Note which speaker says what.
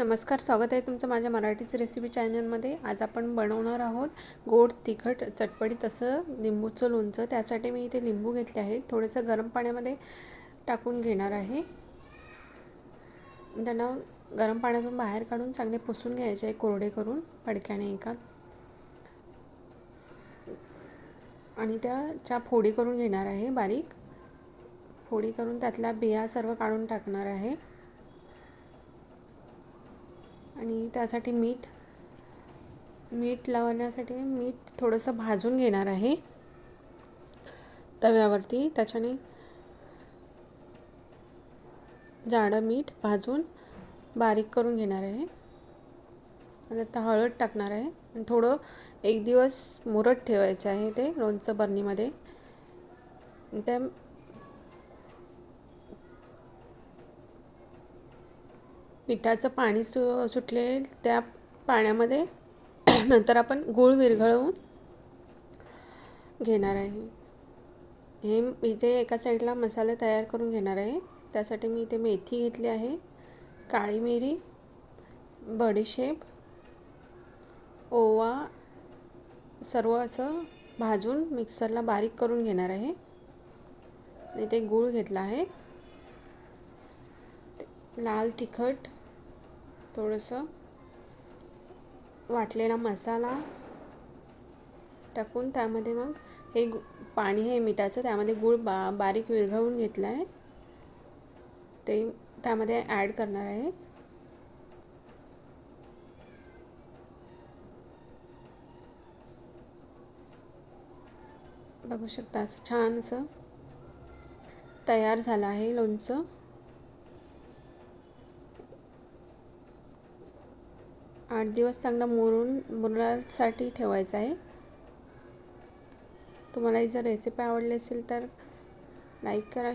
Speaker 1: नमस्कार स्वागत आहे तुमचं माझ्या मराठीच रेसिपी चॅनलमध्ये आज आपण बनवणार आहोत गोड तिखट चटपटीत असं लिंबूचं लोणचं. त्यासाठी मी इथे लिंबू घेतले आहे थोडंसं गरम पाण्यामध्ये टाकून घेणार आहे. त्यांना गरम पाण्यातून बाहेर काढून चांगले पुसून घ्यायचे आहे कोरडे करून पडक्याने एका. आणि त्याच्या फोडी करून घेणार आहे बारीक. फोडी करून त्यातल्या बिया सर्व काढून टाकणार आहे. आणि त्यासाठी मीठ मीठ लावण्यासाठी मीठ थोडंसं भाजून घेणार आहे. तव्यावरती त्याच्याने जाडं मीठ भाजून बारीक करून घेणार आहे. आता हळद टाकणार आहे. आणि थोडं एक दिवस मुरत ठेवायचं आहे ते लोणचं बरणीमध्ये. त्या पिठाचं पाणी सु सुटले त्या पाण्यामध्ये नंतर आपण गूळ विरघळवून घेणार आहे. हे इथे एका साईडला मसाले तयार करून घेणार आहे. त्यासाठी मी इथे मेथी घेतली आहे काळी मिरी बडीशेप ओवा सर्व असं भाजून मिक्सरला बारीक करून घेणार आहे. इथे गूळ घेतला आहे. लाल तिखट थोडंसं वाटलेला मसाला टाकून त्यामध्ये मग हे गु पाणी हे मिठाचं त्यामध्ये गूळ बा बारीक विरघळून घेतलं आहे ते त्यामध्ये ॲड करणार आहे. बघू शकता असं छान असं तयार झालं आहे लोणचं. आठ दिवस चांगलं मुरून मुरण्यासाठी ठेवायचं आहे. तुम्हाला जर रेसिपी आवडली असेल तर लाईक करा